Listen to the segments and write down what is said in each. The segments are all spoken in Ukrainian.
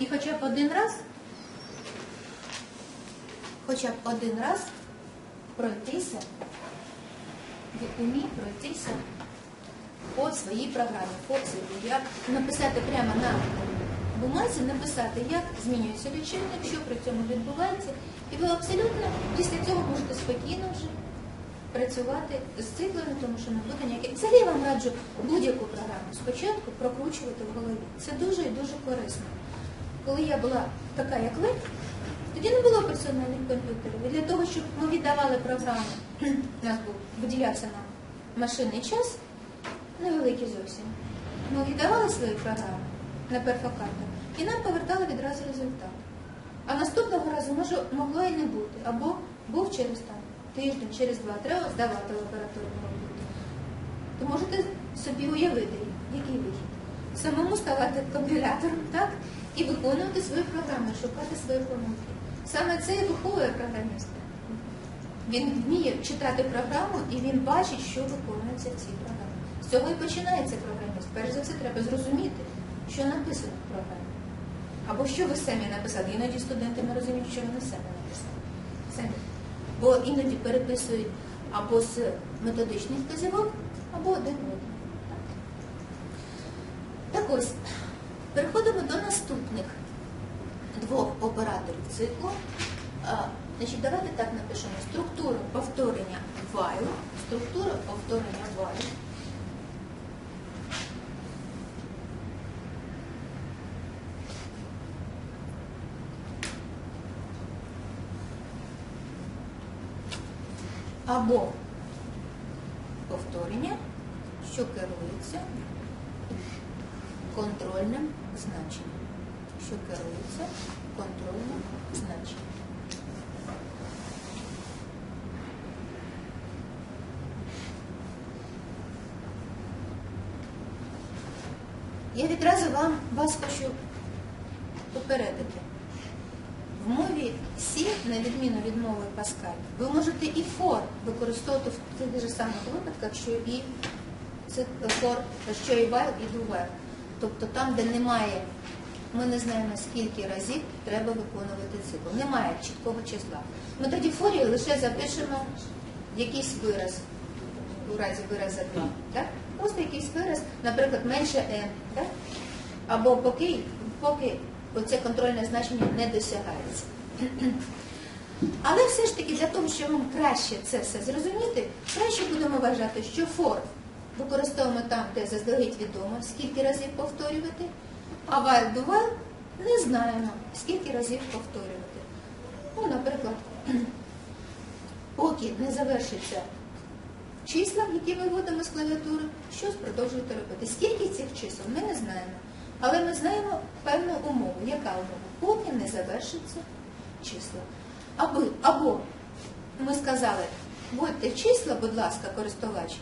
І хоча б один раз, хоча б один раз пройтися, ви умій пройтися по своїй програмі, по циклу. Як написати прямо на бумазі, написати, як змінюється лічильник, що при цьому відбувається. І ви абсолютно після цього можете спокійно вже працювати з циклами, тому що не буде ніяких. Взагалі я вам раджу будь-яку програму спочатку прокручувати в голові. Це дуже і дуже корисно. Коли я була така, як ви, тоді не було персональних комп'ютерів. І для того, щоб ми віддавали програму, у нас був виділявся нам машинний час, невеликий зовсім. Ми віддавали свої програми на перфокартах і нам повертали відразу результат. А наступного разу може могло і не бути, або був через там тиждень, через два, треба здавати лабораторну роботу. То можете собі уявити, який вихід. Самому ставати компілятором, так? І виконувати свої програми, шукати свої помилки. Саме це і виховує програміста. Він вміє читати програму і він бачить, що виконується в цій програмі. З цього і починається програміст. Перш за все, треба зрозуміти, що написано в програмі. Або що ви самі написали. Іноді студенти не розуміють, що вони самі написали. Самі. Бо іноді переписують або з методичних вказівок, або один. Так ось, переходимо до наступних двох операторів циклу. Значить, давайте так напишемо. Структура повторення while, структура повторення while. Або повторення, що керується контрольним значенням. Що керується контрольним значенням. Я відразу вам вас хочу попередити. В мові C, на відміну від мови Паскаль, ви можете і for використовувати в тих же самих випадках, що і це for, що і while, і while. Тобто там, де немає, ми не знаємо, скільки разів треба виконувати цикл. Немає чіткого числа. Ми тоді в форі лише запишемо якийсь вираз у разі вираза 2. Так? Просто якийсь вираз, наприклад, менше n. Так? Або поки, поки оце контрольне значення не досягається. Але все ж таки для того, щоб вам краще це все зрозуміти, краще будемо вважати, що for використовуємо там, де заздалегідь відомо, скільки разів повторювати, а while do не знаємо, скільки разів повторювати. Ну, наприклад, поки не завершиться числа, які ми вводимо з клавіатури, щось продовжуєте робити. Скільки цих чисел ми не знаємо. Але ми знаємо певну умову. Яка умова? Поки не завершиться числа. Аби, або ми сказали, вводьте числа, будь ласка, користувач,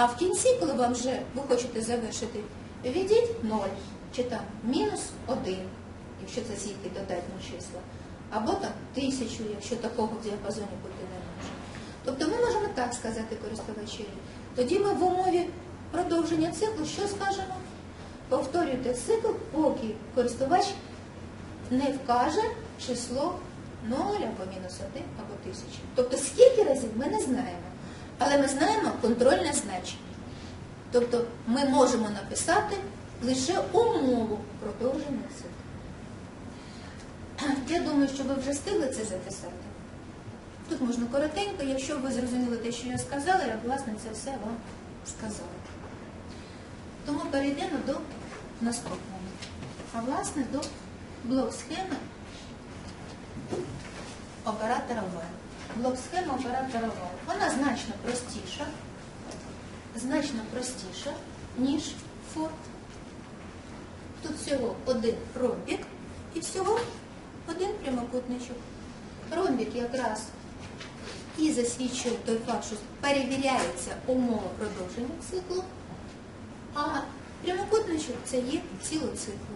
а в кінці, коли вам вже ви хочете завершити, введіть 0 чи там мінус 1, якщо це тільки додатні числа, або там тисячу, якщо такого в діапазоні бути не може. Тобто ми можемо так сказати користувачеві. Тоді ми в умові продовження циклу що скажемо? Повторюйте цикл, поки користувач не вкаже число 0 або мінус 1 або 1000. Тобто скільки разів ми не знаємо. Але ми знаємо контрольне значення. Тобто ми можемо написати лише умову продовження циклу. Я думаю, що ви вже встигли це записати. Тут можна коротенько, якщо ви зрозуміли те, що я сказала, я власне це все вам сказала. Тому перейдемо до наступного. А власне до блок-схеми оператора while. Блок-схема оператора while. Вона значно простіша, значно простіша, ніж for. Тут всього один ромбік і всього один прямокутничок. Ромбік якраз і засвідчує той факт, що перевіряється умова продовження циклу, а прямокутничок це є цілоцикл.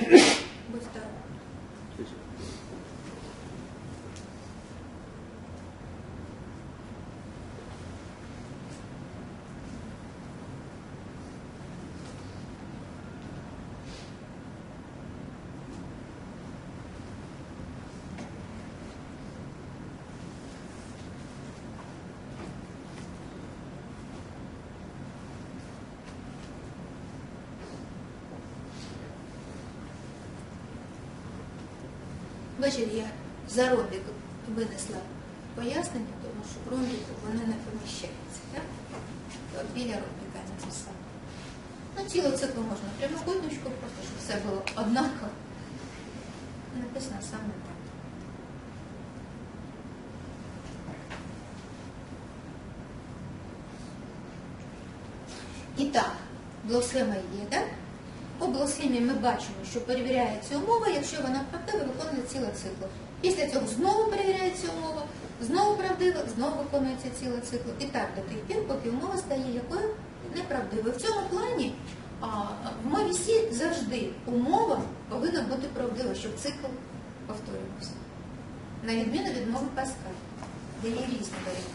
you Бачите, я за ромбік винесла пояснення, тому що ромбіку вони не поміщаються. Так? Біля ромбіка я написала. Ну, цілу циклу можна прямокутничку, просто щоб все було однаково. Написано саме так. І так, блосхема є, так? По блосхемі ми бачимо, що перевіряється умова, якщо вона правдива, виконується ціла циклу. Після цього знову перевіряється умова, знову правдива, знову виконується ціла циклу. І так до тих пір, поки умова стає якою неправдивою. В цьому плані а, в мові Сі завжди умова повинна бути правдива, щоб цикл повторювався. На відміну від мови Паскаль, де є різні варіанти.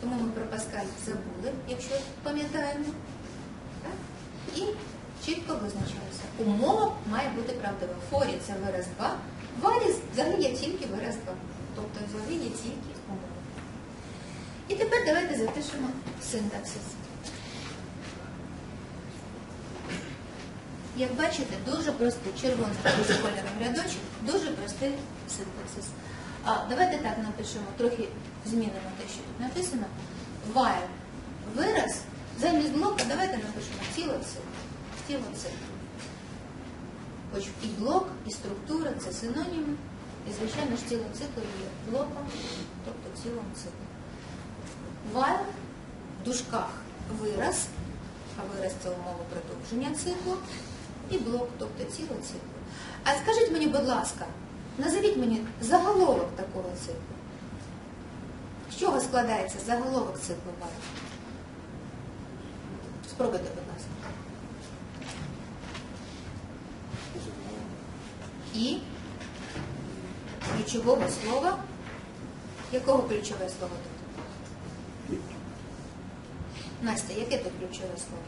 Тому ми про Паскаль забули, якщо пам'ятаємо. І чітко визначалося. Умова має бути правдива. Форі це вираз 2, валі взагалі є тільки вираз 2. Тобто взагалі є тільки умова. І тепер давайте запишемо синтаксис. Як бачите, дуже простий червоний з кольором рядочок, дуже простий синтаксис. А давайте так напишемо, трохи змінимо те, що тут написано. While вираз замість блока, давайте напишемо тіло цикл. Тіло цикл. Хоч і блок, і структура це синоніми. І, звичайно ж, тіло циклу є блоком, тобто цілом циклу. While в дужках вираз, а вираз це умова продовження циклу, і блок, тобто ціло циклу. А скажіть мені, будь ласка, назовіть мені заголовок такого циклу. З чого складається заголовок циклу while? Спробуйте, будь ласка. І ключового слова. Якого ключове слово тут? Настя, яке тут ключове слово?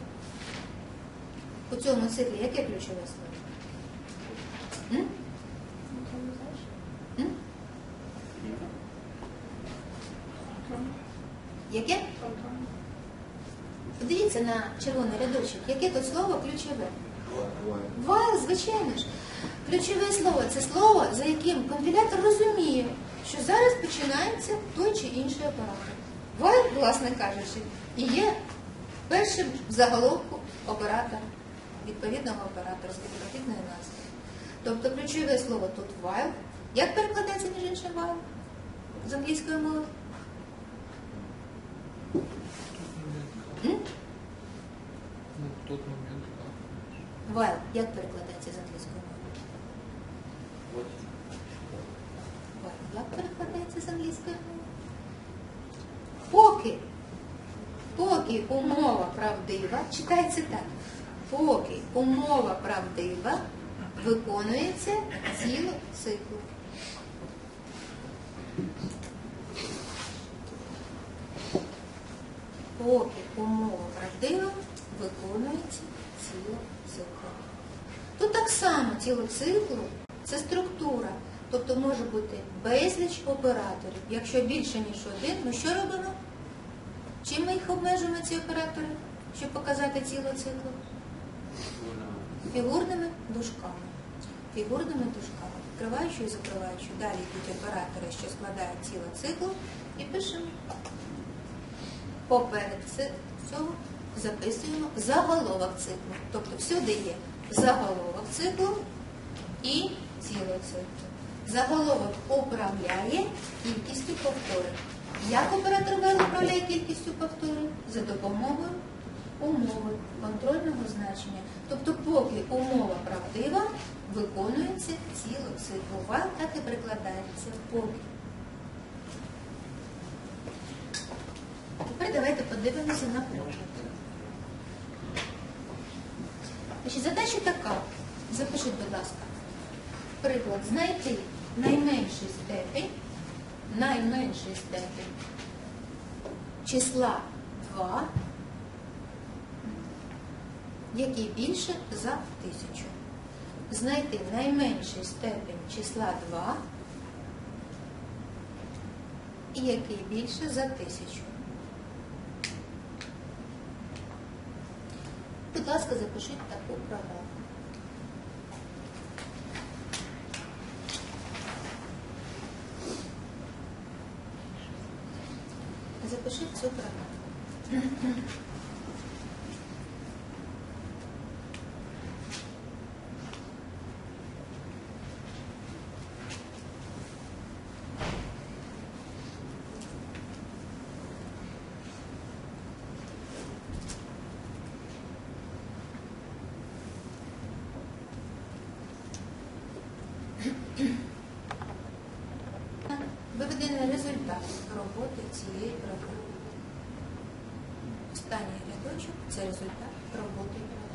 У цьому циклі яке ключове слово? М? М? Яке? Подивіться на червоний рядочок. Яке тут слово ключове? While, звичайно ж. Ключове слово це слово, за яким компілятор розуміє, що зараз починається той чи інший оператор. While, власне кажучи, і є першим в заголовку оператора, відповідного оператора з відповідної назви. Тобто ключове слово тут while. Як перекладається між іншим while з англійської мови? М? Ну, в тот момент, да. While. Як перекладається з англійської мови? While. Як перекладається з англійської мови? Поки. Поки умова правдива, читається так. Поки умова правдива, виконується ціло циклу. Поки умова правдива, виконується ціло циклу. Тут так само ціло циклу це структура. Тобто може бути безліч операторів. Якщо більше, ніж один, ми що робимо? Чим ми їх обмежуємо, ці оператори, щоб показати ціло циклу? Фігурними дужками. Фігурними дужками. Відкриваючи і закриваючи. Далі йдуть оператори, що складають ціло циклу, і пишемо. Поперед цього записуємо заголовок циклу. Тобто всюди є заголовок циклу і ціло циклу. Заголовок управляє кількістю повторень. Як оператор Вел управляє кількістю повторень? За допомогою умови контрольного значення. Тобто, поки умова правдива, виконується ціло циклу. Так і прикладається поки. Тепер давайте подивимося на приклад. Задача така. Запишіть, будь ласка. Приклад. Знайти найменший степень, найменший степень числа 2, який більше за тисячу. Знайти найменший степень числа 2, який більше за тисячу. будь ласка, запишіть таку програму. Запишіть цю програму. Останній рядочок це результат роботи програми.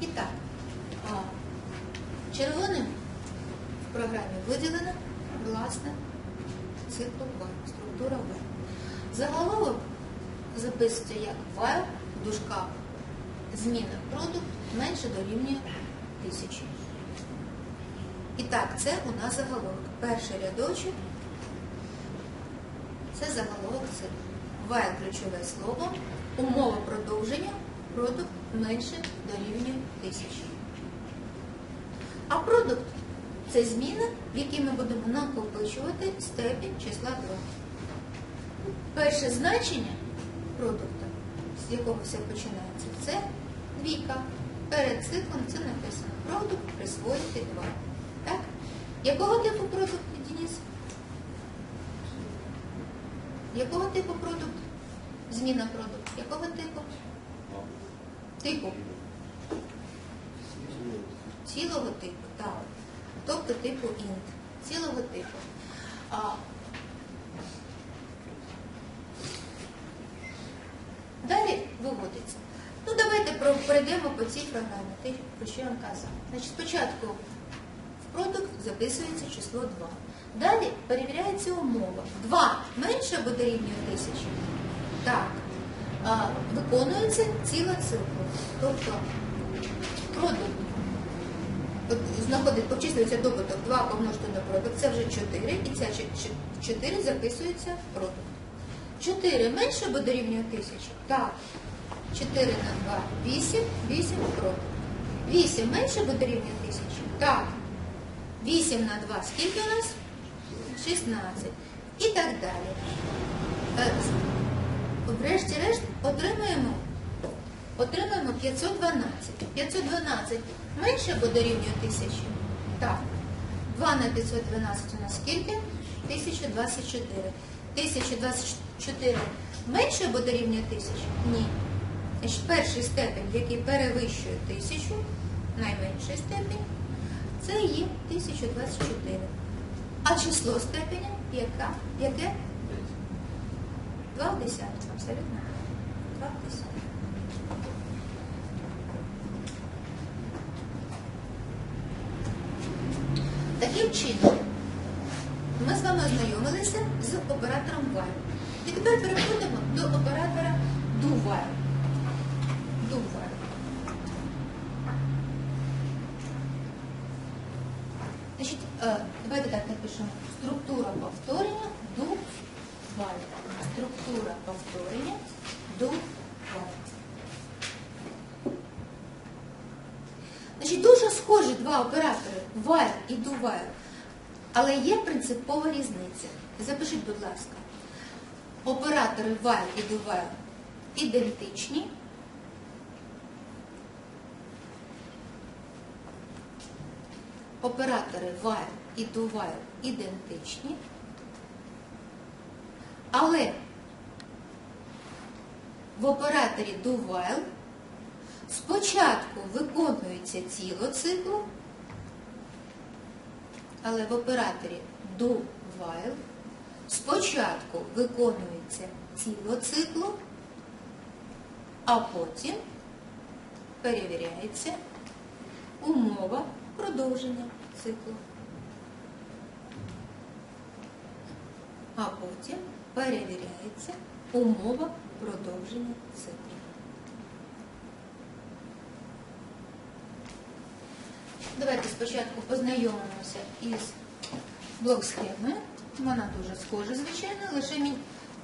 І так, а, червоним в програмі виділена власне цикл В, структура В. Заголовок записується як в дужках зміна продукт менше дорівнює тисячі. І так, це у нас заголовок. Перший рядочок це заголовок циклу. While ключове слово, умова продовження, продукт менше дорівнює тисячі. А продукт це зміна, в якій ми будемо накопичувати степінь числа 2. Перше значення продукту, з якого все починається, це двійка. Перед циклом це написано продукт присвоїти 2. Так? Якого типу продукт, Денис? Якого типу продукт? Зміна продукту. Якого типу? Типу. Цілого типу. Тобто типу інт. Цілого типу. А, далі виводиться. Ну, давайте пройдемо по цій програмі, те, про що я вам казав. Значить, спочатку в продукт записується число 2. Далі перевіряється умова. 2 менше або дорівнює тисячі. Так. А, виконується ціла цикла. Тобто продукт знаходить, обчислюється добуток 2 помножити на продукт, це вже 4, і ця 4 записується в продукт. 4 менше або дорівнює тисячі? Так. 4 на 2 – 8, 8 продукт. 8 менше або дорівнює тисячі? Так. 8 на 2 скільки у нас? 16. І так далі. Е, Врешті-решт отримаємо, отримаємо 512. 512 менше або дорівнює 1000? Так. 2 на 512 у нас скільки? 1024. 1024 менше або дорівнює 1000? Ні. Значить, перший степень, який перевищує 1000, найменший степень, це є 1024. А число степеня яке? 2 в 10. Абсолютно. 2 в 10. Чином, ми з вами ознайомилися з оператором while. І тепер переходимо до оператора do while. Значить, е, давайте так напишемо. Структура повторення while. Структура повторення do. Значить, дуже схожі два оператори while і while. Але є принципова різниця. Запишіть, будь ласка. Оператори while і do while ідентичні. Оператори while і do while ідентичні. Але в операторі do while спочатку виконується ціло циклу, але в операторі do while спочатку виконується ціло циклу, а потім перевіряється умова продовження циклу. А потім перевіряється умова продовження циклу. Давайте спочатку познайомимося із блок-схемою. Вона дуже схожа, звичайно, лише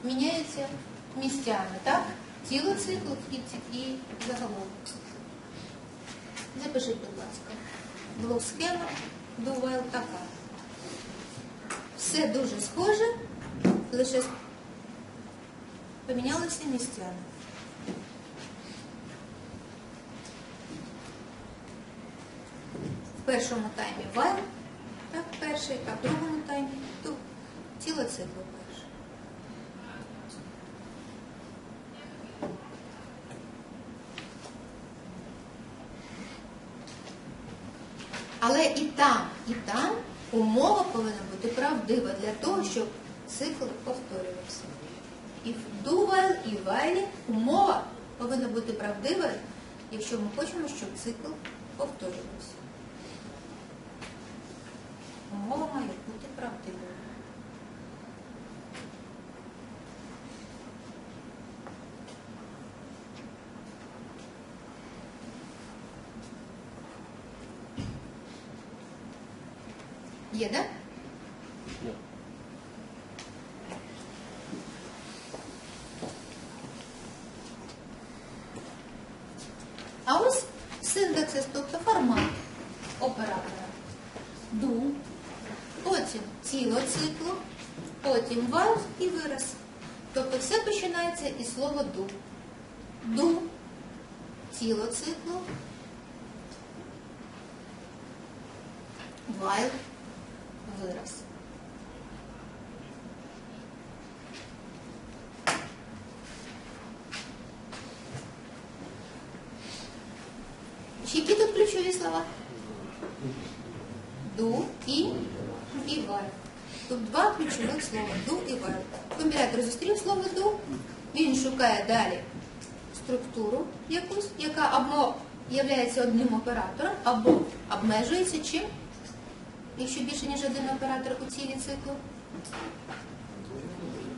міняється місцями, так? Тіло циклу і, загалом. Запишіть, будь ласка. Блок-схема Дувел така. Все дуже схоже, лише помінялися місцями. В першому таймі вайл, так, перший, а в другому таймі ту, тіло циклу перше. Але і там, і там умова повинна бути правдива для того, щоб цикл повторювався. І в дувал, і в вайлі умова повинна бути правдива, якщо ми хочемо, щоб цикл повторювався. Умова має бути правдивою. Є, так? Ні. А ось синтаксис, тобто формат оператора. Ду, потім тіло циклу, потім вал і вираз. Тобто все починається із слова ду. Ду, тіло циклу, вайл, вираз. Які тут ключові слова? Ду і і валь. Тут два ключових слова ду і валь. Комбінатор зустрів слово ду, він шукає далі структуру якусь, яка або є одним оператором, або обмежується чим, якщо більше ніж один оператор у цілі циклу.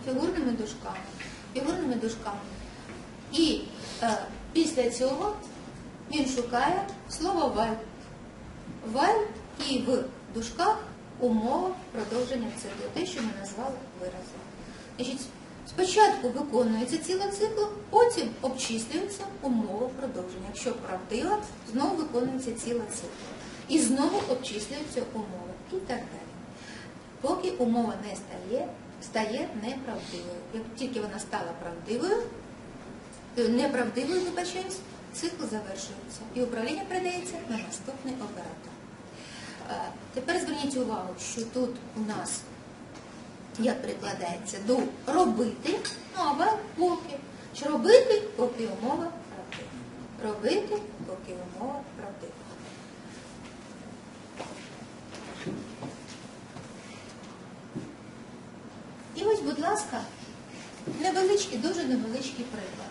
Фігурними дужками. Фігурними дужками. І е, після цього він шукає слово валь. Валь і в дужках умова продовження циклу, те, що ми назвали виразом. Спочатку виконується ціле циклу, потім обчислюється умова продовження. Якщо правдива, знову виконується ціле циклу. І знову обчислюється умова. І так далі. Поки умова не стає, стає неправдивою. Як тільки вона стала правдивою, е, неправдивою, вибачаюсь, цикл завершується. І управління передається на наступний оператор. Е, Тепер зверніть увагу, що тут у нас як прикладається до робити, ну або поки. Чи робити, поки умова правдива. Робити, поки умова правдива. І ось, будь ласка, невеличкий, дуже невеличкий приклад.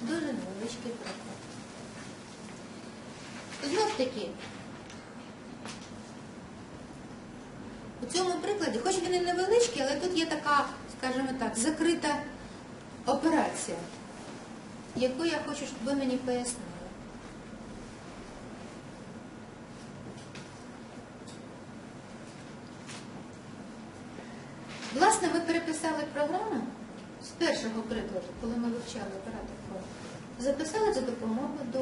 Дуже невеличкий приклад. Знов таки, у цьому прикладі, хоч він і невеличкий, але тут є така, скажімо так, закрита операція, яку я хочу, щоб ви мені пояснили. Власне, ми переписали програму з першого прикладу, коли ми вивчали оператор форм, записали за допомогою до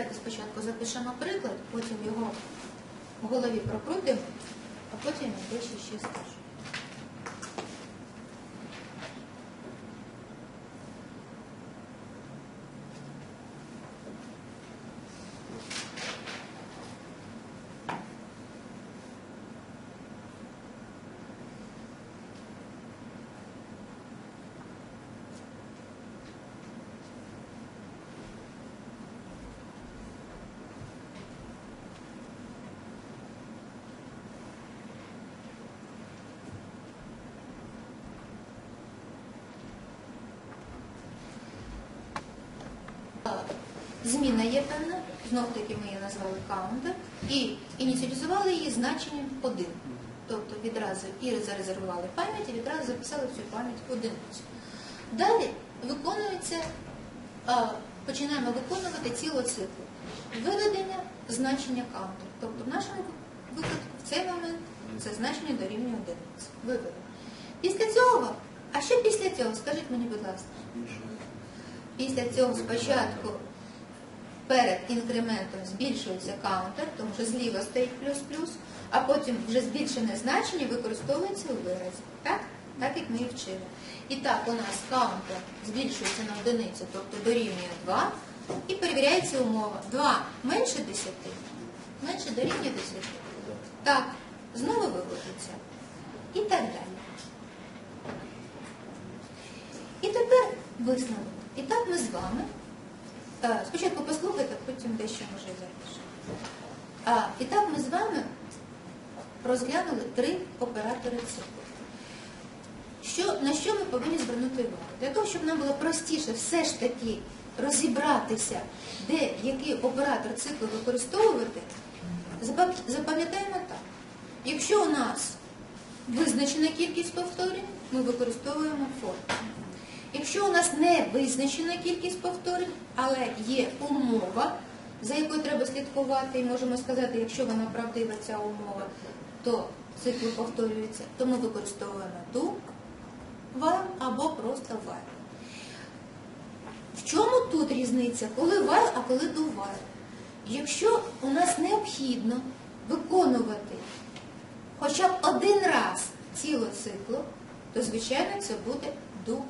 Давайте спочатку запишемо приклад, потім його в голові прокрутимо, а потім я дещо ще скажу. Зміна є певна, знов таки ми її назвали counter, і ініціалізували її значенням 1. Тобто відразу і зарезервували пам'ять, і відразу записали цю пам'ять одиницю. Далі виконується, починаємо виконувати цілу циклу. Виведення значення counter. Тобто в нашому випадку в цей момент це значення дорівнює одиниці. Виведення. Після цього, а що після цього? Скажіть мені, будь ласка. Після цього спочатку перед інкрементом збільшується каунтер, тому що зліва стоїть плюс-плюс, а потім вже збільшене значення використовується у виразі. Так? Так як ми і вчили. І так, у нас каунтер збільшується на одиницю, тобто дорівнює 2, і перевіряється умова. 2 менше 10, менше дорівнює 10. Так, знову виводиться. І так далі. І тепер висновок. І так ми з вами. е, Спочатку послухайте, потім дещо може запишемо. І так ми з вами розглянули три оператори циклу. Що, на що ми повинні звернути увагу? Для того, щоб нам було простіше все ж таки розібратися, де який оператор циклу використовувати, запам'ятаємо так. Якщо у нас визначена кількість повторень, ми використовуємо for. Якщо у нас не визначена кількість повторень, але є умова, за якою треба слідкувати, і можемо сказати, якщо вона правдива, ця умова, то цикл повторюється, то ми використовуємо ту while або просто while. В чому тут різниця, коли while, а коли do while? Якщо у нас необхідно виконувати хоча б один раз цілу циклу, то звичайно це буде while.